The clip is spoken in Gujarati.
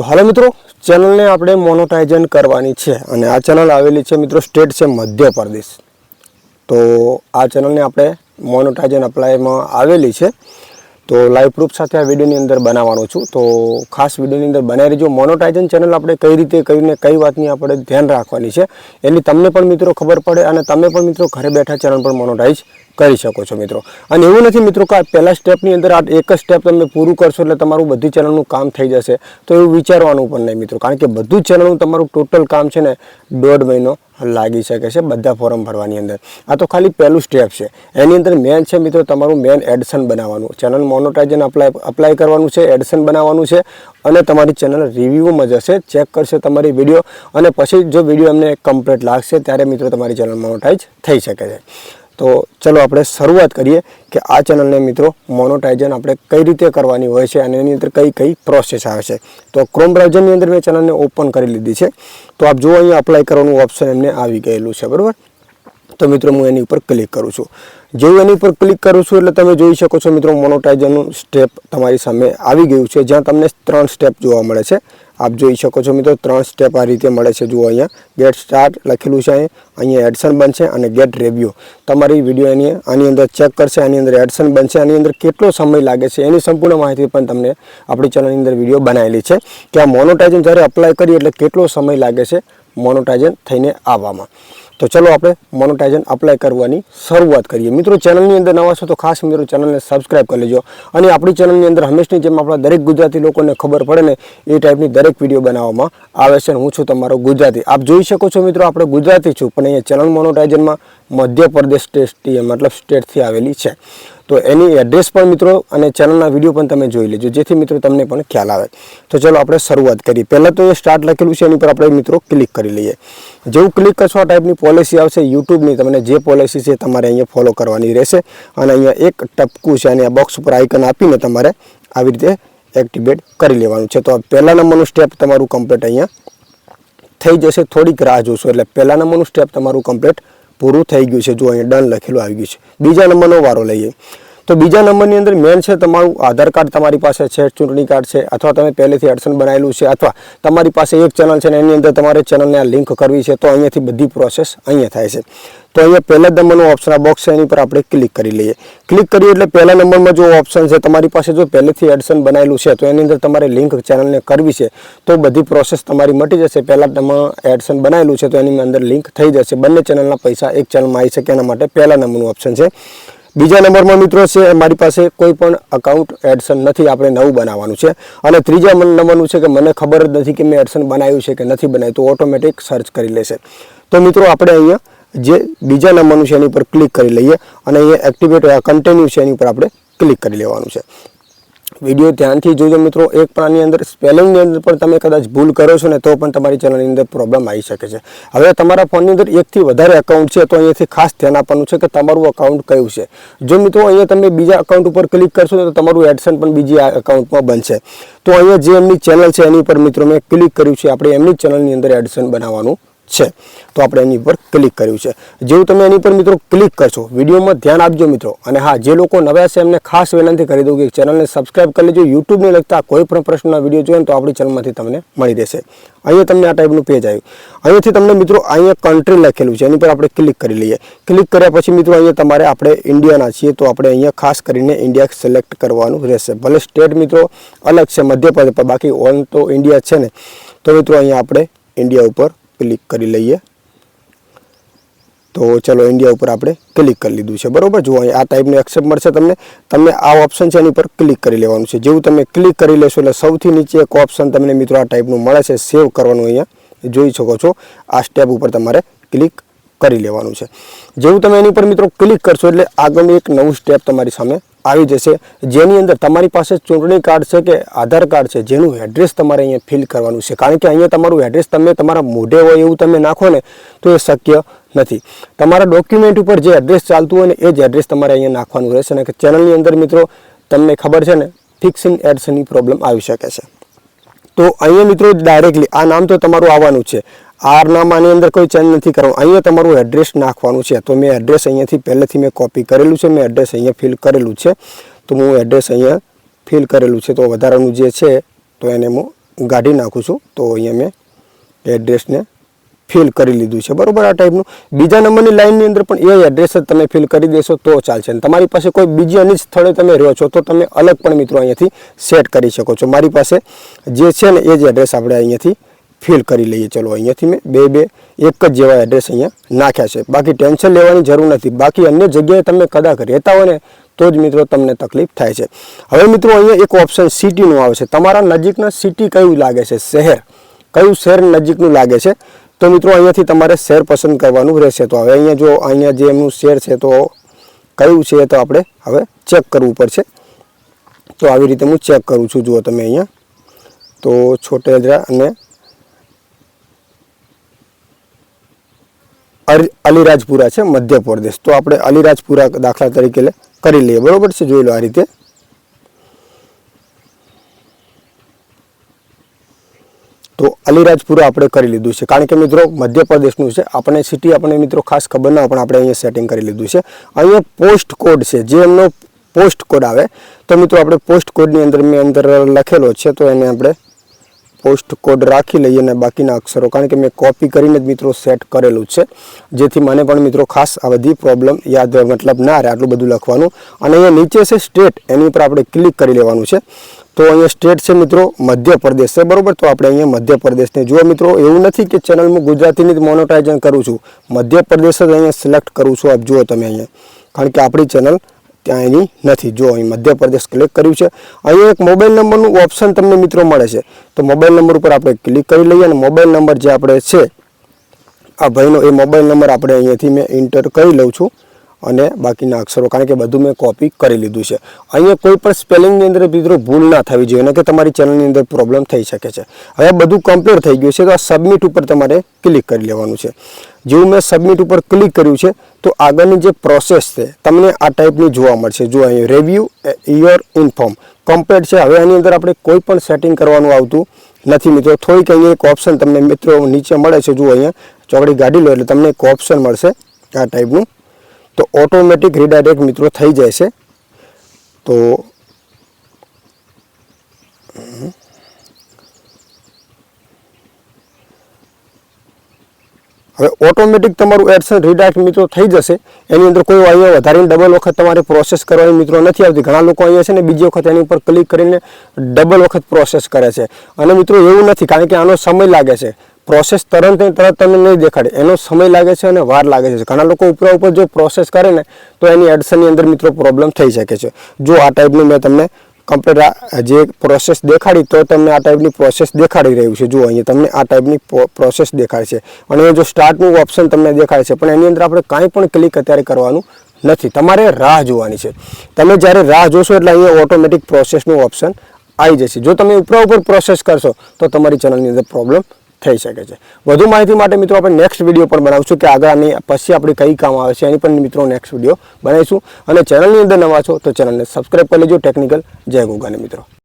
તો હાલો મિત્રો, ચેનલને આપણે મોનોટાઇઝન કરવાની છે અને આ ચેનલ આવેલી છે મિત્રો સ્ટેટ છે મધ્યપ્રદેશ. તો આ ચેનલને આપણે મોનોટાઇઝન અપ્લાયમાં આવેલી છે. તો લાઈવ પ્રૂફ સાથે આ વિડીયોની અંદર બનાવવાનો છું. તો ખાસ વિડીયોની અંદર બનાવી રહેજો. મોનોટાઇઝન ચેનલ આપણે કઈ રીતે કરીને કઈ વાતની આપણે ધ્યાન રાખવાની છે. એની તમને પણ મિત્રો ખબર પડે અને તમે પણ મિત્રો ઘરે બેઠા ચેનલ પર મોનોટાઇઝ કરી શકો છો મિત્રો. અને એવું નથી મિત્રો કે આ પહેલા સ્ટેપની અંદર આ એક જ સ્ટેપ તમે પૂરું કરશો એટલે તમારું બધી ચેનલનું કામ થઈ જશે. તો એવું વિચારવાનું પણ નહીં મિત્રો. કારણ કે બધું ચેનલનું તમારું ટોટલ કામ છે ને દોઢ મહિનો લાગી શકે છે બધા ફોરમ ભરવાની અંદર. આ તો ખાલી પહેલું સ્ટેપ છે. એની અંદર મેન છે મિત્રો તમારું મેન એડસન બનાવવાનું. ચેનલ મોનોટાઇઝન અપ્લાય અપ્લાય કરવાનું છે એડસન બનાવવાનું છે અને તમારી ચેનલ રિવ્યૂમાં જશે ચેક કરશે તમારી વીડિયો અને પછી જો વીડિયો એમને કમ્પ્લીટ લાગશે ત્યારે મિત્રો તમારી ચેનલ મોનોટાઇઝ થઈ શકે છે. તો ચલો આપણે શરૂઆત કરીએ કે આ ચેનલને મિત્રો મોનોટાઇઝન આપણે કઈ રીતે કરવાની હોય છે અને એની અંદર કઈ કઈ પ્રોસેસ આવે છે. તો ક્રોમ બ્રાઉઝરની અંદર મેં ચેનલને ઓપન કરી લીધી છે. તો આપ જુઓ, અહીંયા અપ્લાય કરવાનું ઓપ્શન એમને આવી ગયેલું છે, બરાબર? તો મિત્રો હું એની ઉપર ક્લિક કરું છું. જેવું એની ઉપર ક્લિક કરું છું એટલે તમે જોઈ શકો છો મિત્રો મોનોટાઇઝરનું સ્ટેપ તમારી સામે આવી ગયું છે. જ્યાં તમને ત્રણ સ્ટેપ જોવા મળે છે. આપ જોઈ શકો છો મિત્રો ત્રણ સ્ટેપ આ રીતે મળે છે. જુઓ અહીંયા ગેટ સ્ટાર્ટ લખેલું છે અહીં. અહીંયા એડસન બનશે અને ગેટ રિવ્યૂ તમારી વીડિયો એની આની અંદર ચેક કરશે, આની અંદર એડસન બનશે, આની અંદર કેટલો સમય લાગે છે એની સંપૂર્ણ માહિતી પણ તમને આપણી ચેનલની અંદર વીડિયો બનાવેલી છે કે આ મોનોટાઇઝન જ્યારે અપ્લાય કરીએ એટલે કેટલો સમય લાગે છે મોનોટાઇઝન થઈને આવવામાં. તો ચલો આપણે મોનોટાઇઝન અપ્લાય કરવાની શરૂઆત કરીએ. મિત્રો ચેનલની અંદર નવા છો તો ખાસ મિત્રો ચેનલને સબસ્ક્રાઇબ કરી લેજો. અને આપણી ચેનલની અંદર હંમેશની જેમ આપણા દરેક ગુજરાતી લોકોને ખબર પડે ને, એ ટાઈપની દરેક વીડિયો બનાવવામાં આવે છે હું છું તમારો ગુજરાતી. આપ જોઈ શકો છો મિત્રો, આપણે ગુજરાતી છું, પણ અહીંયા ચેનલ મોનોટાઇઝનમાં મધ્યપ્રદેશ સ્ટેટથી મતલબ સ્ટેટથી આવેલી છે. તો એની એડ્રેસ પણ મિત્રો અને ચેનલના વીડિયો પણ તમે જોઈ લેજો, જેથી મિત્રો તમને પણ ખ્યાલ આવે. તો ચલો આપણે શરૂઆત કરીએ. પહેલાં તો એ સ્ટાર્ટ લખેલું છે, એની પર આપણે મિત્રો ક્લિક કરી લઈએ. જેવું ક્લિક કરશો આ ટાઈપની પોલિસી આવશે યુટ્યુબની તમને જે પોલિસી છે તમારે અહીંયા ફોલો કરવાની રહેશે. અને અહીંયા એક ટપકું છે, અને આ બોક્સ ઉપર આઇકન આપીને તમારે આવી રીતે એક્ટિવેટ કરી લેવાનું છે. તો પહેલા નંબરનું સ્ટેપ તમારું કમ્પ્લીટ અહીંયા થઈ જશે. થોડીક રાહ જોશો, એટલે પહેલા નંબરનું સ્ટેપ તમારું કમ્પ્લીટ પૂરું થઈ ગયું છે. જો અહીંયા ડન લખેલું આવી ગયું છે. બીજા નંબરનો વારો લઈએ. તો બીજા નંબરની અંદર મેન છે તમારું આધાર કાર્ડ તમારી પાસે છે, ચૂંટણી કાર્ડ છે, અથવા તમે પહેલેથી એડસન બનાવેલું છે, અથવા તમારી પાસે એક ચેનલ છે ને એની અંદર તમારે ચેનલને આ લિંક કરવી છે, તો અહીંયાથી બધી પ્રોસેસ અહીંયા થાય છે. તો અહીંયા પહેલા નંબરનું ઓપ્શન આ બોક્સ છે, એની પર આપણે ક્લિક કરી લઈએ. ક્લિક કરીએ એટલે પહેલા નંબરમાં જો ઓપ્શન છે, તમારી પાસે જો પહેલેથી એડસન બનાવેલું છે, તો એની અંદર તમારે લિંક ચેનલને કરવી છે, તો બધી પ્રોસેસ તમારી મટી જશે. પહેલાં નંબર એડસન બનાવેલું છે, તો એની અંદર લિંક થઈ જશે. બંને ચેનલના પૈસા એક ચેનલમાં આવી શકે એના માટે પહેલા નંબરનું ઓપ્શન છે. બીજા નંબરમાં મિત્રો છે, મારી પાસે કોઈ પણ અકાઉન્ટ એડસન નથી, આપણે નવું બનાવવાનું છે. અને ત્રીજા નંબરનું છે કે મને ખબર જ નથી કે મેં એડસન બનાવ્યું છે કે નથી બનાવ્યું, તો ઓટોમેટિક સર્ચ કરી લેશે. તો મિત્રો આપણે અહીંયા જે બીજા નંબરનું છે, એની પર ક્લિક કરી લઈએ અને અહીંયા એક્ટિવેટ કન્ટિન્યુ છે, એની ઉપર આપણે ક્લિક કરી લેવાનું છે. વીડિયો ધ્યાનથી જોજો મિત્રો. એક પણ આની અંદર સ્પેલિંગની અંદર પણ તમે કદાચ ભૂલ કરો છો ને, તો પણ તમારી ચેનલની અંદર પ્રોબ્લેમ આવી શકે છે. હવે તમારા ફોનની અંદર એકથી વધારે એકાઉન્ટ છે, તો અહીંયાથી ખાસ ધ્યાન આપવાનું છે કે તમારું અકાઉન્ટ કયું છે. જો મિત્રો અહીંયા તમે બીજા અકાઉન્ટ ઉપર ક્લિક કરશો તો તમારું એડસન પણ બીજી એકાઉન્ટમાં બનશે. તો અહીંયા જે એમની ચેનલ છે, એની ઉપર મિત્રો મેં ક્લિક કર્યું છે. આપણે એમની ચેનલની અંદર એડસન બનાવવાનું છે. તો આપણે એની પર ક્લિક કર્યું છે. જેવું તમે એની પર મિત્રો ક્લિક કરશો, વિડીયોમાં ધ્યાન આપજો મિત્રો. અને હા, જે લોકો નવા છે એમને ખાસ વિનંતી કરી દઉં કે ચેનલને સબસ્ક્રાઇબ કરી લેજો. યુટ્યુબને લગતા કોઈ પણ પ્રશ્નના વીડિયો જોઈએ તો આપણી ચેનલમાંથી તમને મળી રહેશે. અહીંયા તમને આ ટાઈપનું પેજ આવ્યું. અહીંયાથી તમને મિત્રો અહીંયા કન્ટ્રી લખેલું છે. એની પર આપણે ક્લિક કરી લઈએ. ક્લિક કર્યા પછી મિત્રો અહીંયા તમારે આપણે ઇન્ડિયાના છીએ તો આપણે અહીંયા ખાસ કરીને ઇન્ડિયા સિલેક્ટ કરવાનું રહેશે. ભલે સ્ટેટ મિત્રો અલગ છે, મધ્યપ્રદેશ બાકી ઓન તો ઇન્ડિયા છે ને. તો મિત્રો અહીંયા આપણે ઇન્ડિયા ઉપર ક્લિક કરી લઈએ. તો ચલો ઇન્ડિયા ઉપર આપણે ક્લિક કરી લીધું છે. બરોબર? જો આ ટાઈપનું એક્સેપ્ટ મળશે તમને તમને આ ઓપ્શન છે એની પર ક્લિક કરી લેવાનું છે. જેવું તમે ક્લિક કરી લેશો એટલે સૌથી નીચે એક ઓપ્શન તમને મિત્રો આ ટાઈપનું મળે છે સેવ કરવાનું અહીંયા જોઈ શકો છો. આ સ્ટેપ ઉપર તમારે ક્લિક કરી લેવાનું છે. જેવું તમે એની પર મિત્રો ક્લિક કરશો એટલે આગળનું એક નવું સ્ટેપ તમારી સામે આવી જશે. જેની અંદર તમારી પાસે ચૂંટણી કાર્ડ છે કે આધાર કાર્ડ છે, જેનું એડ્રેસ તમારે અહીંયા ફિલ કરવાનું છે. કારણ કે અહીંયા તમારું એડ્રેસ તમે તમારા મોઢે હોય એવું તમે નાખો ને, તો એ શક્ય નથી. તમારા ડોક્યુમેન્ટ ઉપર જે એડ્રેસ ચાલતું હોય ને, એ જ એડ્રેસ તમારે અહીંયા નાખવાનું રહેશે. અને ચેનલની અંદર મિત્રો, તમને ખબર છે ને ફિક્સિંગ એડ્સની પ્રોબ્લેમ આવી શકે છે. તો અહીંયા મિત્રો ડાયરેક્ટલી આ નામ તો તમારું આવવાનું છે. આર નામ આની અંદર કોઈ ચેન્જ નથી કરવાનું. અહીંયા તમારું એડ્રેસ નાખવાનું છે. તો મેં એડ્રેસ અહીંયાથી પહેલેથી મેં કોપી કરેલું છે. મેં એડ્રેસ અહીંયા ફિલ કરેલું છે. તો હું એડ્રેસ અહીંયા ફિલ કરેલું છે. તો વધારાનું જે છે, તો એને હું કાઢી નાખું છું. તો અહીંયા મેં એડ્રેસને ફિલ કરી લીધું છે. બરાબર આ ટાઈપનું બીજા નંબરની લાઇનની અંદર પણ એ એડ્રેસ જ તમે ફિલ કરી દેશો તો ચાલશે. અને તમારી પાસે કોઈ બીજી અન્ય સ્થળે તમે રહો છો તો તમે અલગ પણ મિત્રો અહીંયાથી સેટ કરી શકો છો. મારી પાસે જે છે ને એ જ એડ્રેસ આપણે અહીંયાથી ફિલ કરી લઈએ. ચલો, અહીંયાથી મેં બે બે, એક જ જેવા એડ્રેસ અહીંયા નાખ્યા છે. બાકી ટેન્શન લેવાની જરૂર નથી. બાકી અન્ય જગ્યાએ તમે કદાચ રહેતા હોય ને તો જ મિત્રો તમને તકલીફ થાય છે. હવે મિત્રો અહીંયા એક ઓપ્શન સિટીનું આવે છે. તમારા નજીકના સિટી કયું લાગે છે? શહેર. કયું શહેર નજીકનું લાગે છે? તો મિત્રો, અહીંયાથી તમારે શેર પસંદ કરવાનું રહેશે. તો હવે અહીંયા જો, અહીંયા જે એમનું શેર છે, તો કયું છે તો આપણે હવે ચેક કરવું પડશે. તો આવી રીતે હું ચેક કરું છું. જુઓ તમે અહીંયા. તો છોટેદરા અને અલીરાજપુરા છે મધ્યપ્રદેશ તો આપણે અલીરાજપુરા દાખલા તરીકે કરી લઈએ. બરાબર છે? જોઈ લો આ રીતે. તો અલીરાજપુરા આપણે કરી લીધું છે. કારણ કે મિત્રો, મધ્યપ્રદેશનું છે. આપણે સિટી આપણે મિત્રો ખાસ ખબર ના પણ આપણે અહીંયા સેટિંગ કરી લીધું છે. અહીંયા પોસ્ટ કોડ છે. જે એમનો પોસ્ટ કોડ આવે, તો મિત્રો આપણે પોસ્ટ કોડની અંદર, મેં અંદર લખેલો છે, તો એને આપણે પોસ્ટ કોડ રાખી લઈએ અને બાકીના અક્ષરો. કારણ કે મેં કોપી કરીને જ મિત્રો સેટ કરેલું છે. જેથી મને પણ મિત્રો ખાસ આ બધી પ્રોબ્લેમ યાદ, મતલબ ના રહે આટલું બધું લખવાનું. અને અહીંયા નીચે છે સ્ટેટ એની ઉપર આપણે ક્લિક કરી લેવાનું છે. તો અહીંયા સ્ટેટ છે મિત્રો મધ્યપ્રદેશ છે, બરાબર? તો આપણે અહીંયા મધ્યપ્રદેશને જુઓ મિત્રો, એવું નથી કે ચેનલમાં ગુજરાતીની જ મોનોટાઇઝન કરું છું. મધ્યપ્રદેશ જ અહીંયા સિલેક્ટ કરું છું, આપ જુઓ તમે અહીંયા. કારણ કે આપણી ચેનલ ત્યાં એની નથી. જો અહીં મધ્યપ્રદેશ ક્લિક કર્યું છે, અહીંયા એક મોબાઈલ નંબરનું ઓપ્શન તમને મિત્રો મળે છે. તો મોબાઈલ નંબર ઉપર આપણે ક્લિક કરી લઈએ અને મોબાઈલ નંબર જે આપણે છે, આ ભાઈનો એ મોબાઈલ નંબર આપણે અહીંયાથી મેં એન્ટર કરી લઉં છું. અને બાકીના અક્ષરો. કારણ કે બધું મેં કોપી કરી લીધું છે. અહીંયા કોઈ પણ સ્પેલિંગની અંદર મિત્રો ભૂલ ના થવી જોઈએ અને કે તમારી ચેનલની અંદર પ્રોબ્લેમ થઈ શકે છે. હવે બધું કમ્પ્લીટ થઈ ગયું છે, તો આ સબમિટ ઉપર તમારે ક્લિક કરી લેવાનું છે. જેવું મેં સબમિટ ઉપર ક્લિક કર્યું છે, તો આગળની જે પ્રોસેસ છે, તમને આ ટાઈપની જોવા મળશે. જો અહીં રિવ્યુ યોર ઇન્ફોર્મ કમ્પ્લીટ છે. હવે આની અંદર આપણે કોઈ પણ સેટિંગ કરવાનું આવતું નથી મિત્રો. થોડીક અહીંયા એક ઓપ્શન તમને મિત્રો નીચે મળે છે. જુઓ અહીંયા, ચોકડી ગાડી લો, એટલે તમને એક ઓપ્શન મળશે આ ટાઈપનું તો ઓટોમેટિક રીડાયરેક્ટ મિત્રો થઈ જાય છે. તો હવે ઓટોમેટિક તમારું એડસન રીડાયરેક્ટ મિત્રો થઈ જશે. એની અંદર કોઈ અહીંયા વધારે ડબલ વખત તમારે પ્રોસેસ કરવાની મિત્રો નથી આવતી. ઘણા લોકો અહીંયા છે ને બીજી વખત એની ઉપર ક્લિક કરીને ડબલ વખત પ્રોસેસ કરે છે. અને મિત્રો એવું નથી, કારણ કે આનો સમય લાગે છે. પ્રોસેસ તરત તરત તમને નહીં દેખાડે. એનો સમય લાગે છે અને વાર લાગે છે. ઘણા લોકો ઉપરા ઉપર જો પ્રોસેસ કરે ને, તો એની એડસનની અંદર મિત્રો પ્રોબ્લેમ થઈ શકે છે. જો આ ટાઈપનું મેં તમને કમ્પ્લેટ જે પ્રોસેસ દેખાડી, તો તમને આ ટાઈપની પ્રોસેસ દેખાડી રહ્યું છે. જુઓ, અહીંયા તમને આ ટાઈપની પ્રોસેસ દેખાય છે. અને જો સ્ટાર્ટનું ઓપ્શન તમને દેખાય છે, પણ એની અંદર આપણે કાંઈ પણ ક્લિક અત્યારે કરવાનું નથી. તમારે રાહ જોવાની છે. તમે જ્યારે રાહ જોશો એટલે અહીંયા ઓટોમેટિક પ્રોસેસનું ઓપ્શન આવી જશે. જો તમે ઉપરા ઉપર પ્રોસેસ કરશો, તો તમારી ચેનલની અંદર પ્રોબ્લેમ થઈ શકે છે. વધુ માહિતી માટે મિત્રો આપણે નેક્સ્ટ વીડિયો પણ બનાવીશું કે આગળ આની પછી આપણે કઈ કામ આવે છે એની પણ મિત્રો નેક્સ્ટ વીડિયો બનાવીશું. અને ચેનલની અંદર નવા છો તો ચેનલને સબસ્ક્રાઈબ કરી લેજો ટેકનિકલ જય ગોગાને મિત્રો.